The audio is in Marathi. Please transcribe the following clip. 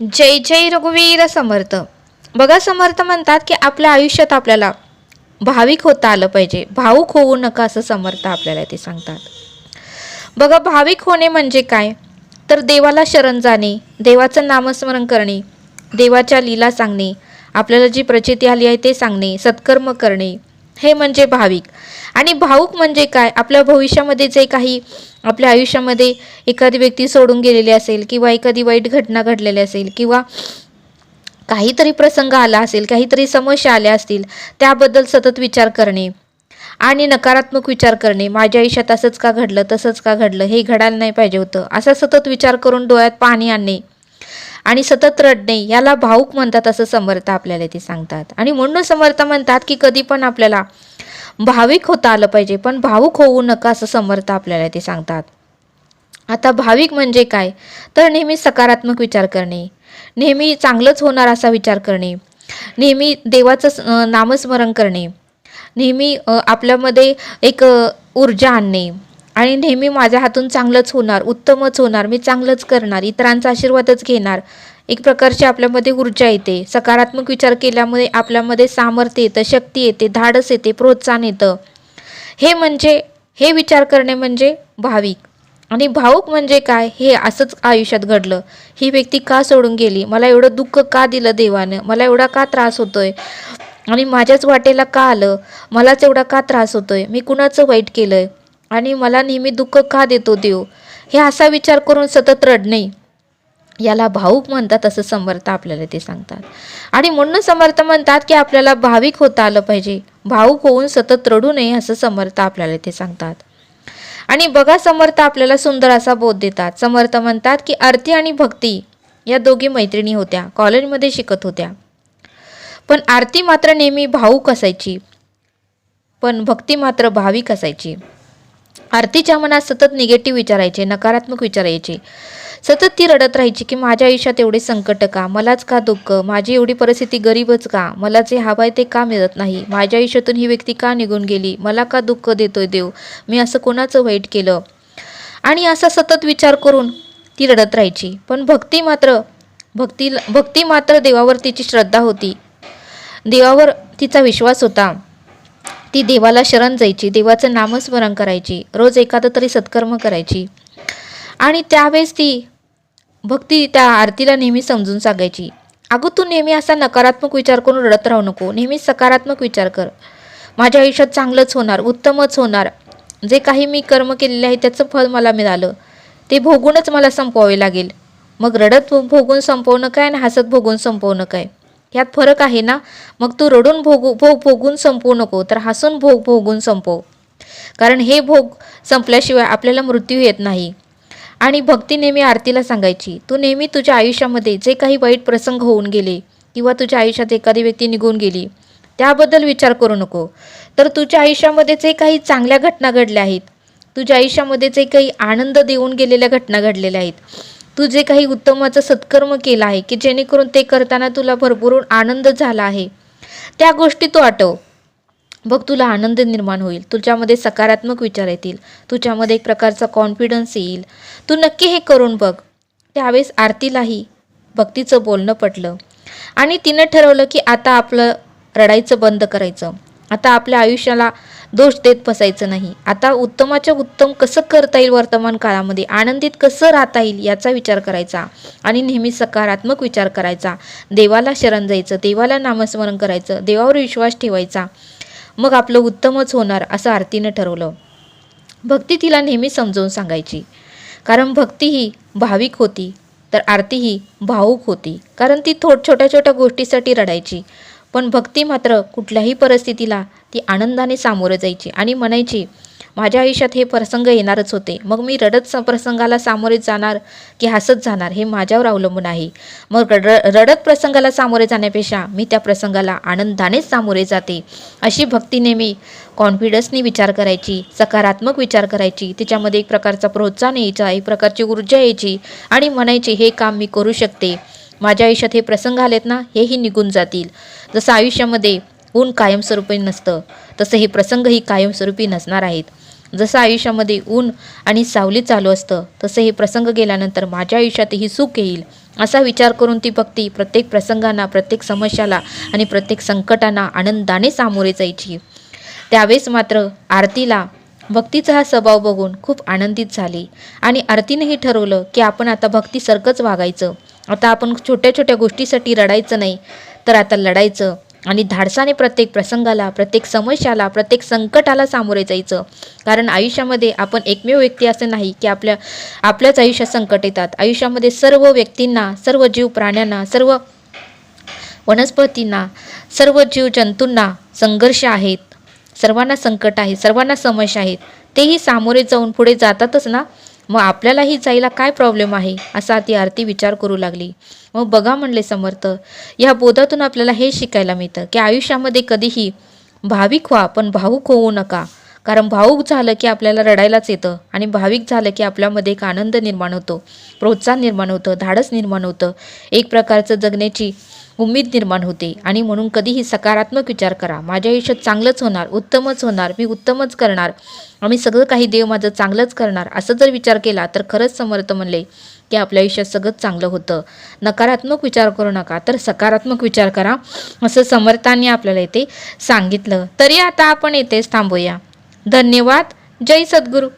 जय जय रघुवीर समर्थ. बघा समर्थ म्हणतात की आपल्या आयुष्यात आपल्याला भाविक होता आलं पाहिजे. भाऊक होऊ नका असं समर्थ आपल्याला ते सांगतात. बघा भाविक होणे म्हणजे काय? तर देवाला शरण जाणे देवाचं नामस्मरण करणे देवाच्या लीला सांगणे आपल्याला जी प्रचिती आली आहे ते सांगणे सत्कर्म करणे. हे म्हणजे भाविक. आणि भाऊक म्हणजे काय? आपल्या भविष्यामध्ये जे काही आपल्या आयुष्यामध्ये एखादी व्यक्ती सोडून गेलेली असेल किंवा एखादी वाईट घटना घडलेली असेल किंवा काहीतरी प्रसंग आला असेल काहीतरी समस्या आल्या असतील त्याबद्दल सतत विचार करणे आणि नकारात्मक विचार करणे. माझ्या आयुष्यात असंच का घडलं तसंच का घडलं हे घडायला नाही पाहिजे होतं. असा सतत विचार करून डोळ्यात पाणी आणणे. आणि सतत रडणे याला भाऊक म्हणतात असं समर्थ आपल्याला ते सांगतात. आणि म्हणून समर्थ म्हणतात की कधी पण आपल्याला भाविक होता आलं पाहिजे पण भावूक होऊ नका असं समर्थ आपल्याला ते सांगतात. आता भाविक म्हणजे काय? तर नेहमी सकारात्मक विचार करणे. नेहमी चांगलंच होणार असा विचार करणे. नेहमी देवाचं नामस्मरण करणे. नेहमी आपल्यामध्ये एक ऊर्जा आणणे. आणि नेहमी माझ्या हातून चांगलंच होणार उत्तमच होणार मी चांगलंच करणार इतरांचा आशीर्वादच घेणार. एक प्रकारची आपल्यामध्ये ऊर्जा येते. सकारात्मक विचार केल्यामुळे आपल्यामध्ये सामर्थ्य येतं शक्ती येते धाडस येते प्रोत्साहन येतं. हे म्हणजे हे विचार करणे म्हणजे भाविक. आणि भावूक म्हणजे काय? हे असंच आयुष्यात घडलं. ही व्यक्ती का सोडून गेली? मला एवढं दुःख का दिलं देवानं? मला एवढा का त्रास होतोय? आणि माझ्याच वाटेला का आलं? मलाच एवढा का त्रास होतोय? मी कुणाचं वाईट केलंय? आणि मला नेहमी दुःख का देतो देव? हे असा विचार करून सतत रडणे. याला भाऊक म्हणतात असं समर्थ आपल्याला ते सांगतात. आणि म्हणून समर्थ म्हणतात की आपल्याला भाविक होता आलं पाहिजे. भाऊक होऊन सतत रडू नये असं समर्थ आपल्याला ते सांगतात. आणि बघा समर्थ आपल्याला सुंदर असा बोध देतात. समर्थ म्हणतात की आरती आणि भक्ती या दोघी मैत्रिणी होत्या. कॉलेजमध्ये शिकत होत्या. पण आरती मात्र नेहमी भाऊक असायची. पण भक्ती मात्र भाविक असायची. आरतीच्या मनात सतत निगेटिव्ह विचारायचे नकारात्मक विचारायचे. सतत ती रडत राहायची की माझ्या आयुष्यात एवढे संकट का? मलाच का दुःख? माझी एवढी परिस्थिती गरीबच का? मला जे हवं आहे ते का मिळत नाही? माझ्या आयुष्यातून ही व्यक्ती का निघून गेली? मला का दुःख देतोय देव? मी असं कोणाचं वाईट केलं? आणि असा सतत विचार करून ती रडत राहायची. पण भक्ती मात्र भक्ती भक्ती मात्र देवावर तिची श्रद्धा होती. देवावर तिचा विश्वास होता. ती देवाला शरण जायची देवाचं नामस्मरण करायची रोज एखादं तरी सत्कर्म करायची. आणि त्यावेळेस ती भक्ती त्या आरतीला नेहमी समजून सांगायची. अगं तू नेहमी असा नकारात्मक विचार करून रडत राहू नको. नेहमी सकारात्मक विचार कर. माझ्या आयुष्यात चांगलंच होणार उत्तमच होणार. जे काही मी कर्म केलेले आहे त्याचं फळ मला मिळालं. ते भोगूनच मला संपवावे लागेल. मग रडत भोगून संपवणं काय आणि हसत भोगून संपवणं काय? ह्यात फरक आहे ना? मग तू रडून भोगू भोग भोगून संपवू नको. तर हसून भोग भोगून संपव. कारण हे भोग संपल्याशिवाय आपल्याला मृत्यू येत नाही. आणि भक्ती नेहमी आरतीला सांगायची. तू नेहमी तुझ्या आयुष्यामध्ये जे काही वाईट प्रसंग होऊन गेले किंवा तुझ्या आयुष्यात एखादी व्यक्ती निघून गेली त्याबद्दल विचार करू नको. तर तुझ्या आयुष्यामध्ये जे काही चांगल्या घटना घडल्या आहेत तुझ्या आयुष्यामध्ये जे काही आनंद देऊन गेलेल्या घटना घडलेल्या आहेत तू जे काही उत्तमाचं सत्कर्म केलं आहे की जेणेकरून ते करताना तुला भरपूर आनंद झाला आहे त्या गोष्टी तू आठव बघ तुला आनंद निर्माण होईल. तुझ्यामध्ये सकारात्मक विचार येतील. तुझ्यामध्ये एक प्रकारचा कॉन्फिडन्स येईल. तू नक्की हे करून बघ. त्यावेळेस आरतीलाही भक्तीचं बोलणं पटलं. आणि तिनं ठरवलं की आता आपलं रडायचं बंद करायचं. आता आपल्या आयुष्याला दोष देत बसायचं नाही. आता उत्तमाच्या उत्तम कसं करता येईल वर्तमान काळामध्ये? आनंदित कसं राहता येईल याचा विचार करायचा आणि नेहमी सकारात्मक विचार करायचा. देवाला शरण जायचं देवाला नामस्मरण करायचं देवावर विश्वास ठेवायचा. मग आपलं उत्तमच होणार असं आरतीनं ठरवलं. भक्ती तिला नेहमी समजावून सांगायची. कारण भक्ती ही भाविक होती तर आरती ही भावूक होती. कारण ती थोड छोट्या छोट्या गोष्टीसाठी रडायची. पण भक्ती मात्र कुठल्याही परिस्थितीला ती आनंदाने सामोरं जायची आणि म्हणायची माझ्या आयुष्यात हे प्रसंग येणारच होते. मग मी रडत स प्रसंगाला सामोरे जाणार की हसत जाणार हे माझ्यावर अवलंबून आहे. मग रड रडत प्रसंगाला सामोरे जाण्यापेक्षा मी त्या प्रसंगाला आनंदानेच सामोरे जाते. अशी भक्तीने मी कॉन्फिडन्सनी विचार करायची सकारात्मक विचार करायची तिच्यामध्ये एक प्रकारचा प्रोत्साहन यायचा एक प्रकारची ऊर्जा यायची आणि म्हणायची हे काम मी करू शकते. माझ्या आयुष्यात हे प्रसंग आलेत ना हेही निघून जातील. जसं आयुष्यामध्ये ऊन कायमस्वरूपी नसतं तसं हे प्रसंगही कायमस्वरूपी नसणार आहेत. जसं आयुष्यामध्ये ऊन आणि सावली चालू असतं तसं हे प्रसंग गेल्यानंतर माझ्या आयुष्यातही सुख येईल. असा विचार करून ती भक्ती प्रत्येक प्रसंगांना प्रत्येक समस्याला आणि प्रत्येक संकटांना आनंदाने सामोरे जायची. त्यावेळेस मात्र आरतीला भक्तीचा हा स्वभाव बघून खूप आनंदित झाली आणि आरतीनेही ठरवलं की आपण आता भक्तीसारखंच वागायचं. आता आपण छोट्या छोट्या गोष्टीसाठी रडायचं नाही तर आता लढायचं. आणि धाडसाने प्रत्येक प्रसंगाला प्रत्येक समस्याला प्रत्येक संकटाला सामोरे जायचं. कारण आयुष्यामध्ये आपण एकमेव व्यक्ती असं नाही की आपल्या आपल्याच आयुष्यात संकट येतात. आयुष्यामध्ये सर्व व्यक्तींना सर्व जीव प्राण्यांना सर्व वनस्पतींना सर्व जीव जंतूंना संघर्ष आहेत. सर्वांना संकट आहे सर्वांना समस्या आहेत. तेही सामोरे जाऊन पुढे जातातच ना? मग आपल्यालाही जायला काय प्रॉब्लेम आहे? असा ती आरती विचार करू लागली. मग बघा म्हणले समर्थ या बोधातून आपल्याला हे शिकायला मिळतं की आयुष्यामध्ये कधीही भाविक व्हा पण भावूक होऊ नका. कारण भावूक झालं की आपल्याला रडायलाच येतं आणि भाविक झालं की आपल्यामध्ये एक आनंद निर्माण होतो. प्रोत्साहन निर्माण होतं धाडस निर्माण होतं. एक प्रकारचं जगण्याची उम्मीद निर्माण होते. आणि म्हणून कधीही सकारात्मक विचार करा. माझ्या आयुष्यात चांगलंच होणार उत्तमच होणार मी उत्तमच करणार. आम्ही सगळं काही देव माझं चांगलंच करणार असं जर विचार केला तर खरंच समर्थ म्हणले की आपल्या आयुष्यात सगळंच चांगलं होतं. नकारात्मक विचार करू नका तर सकारात्मक विचार करा. असं समर्थांनी आपल्याला इथे सांगितलं. तरी आता आपण येथेच थांबूया. धन्यवाद. जय सद्गुरू.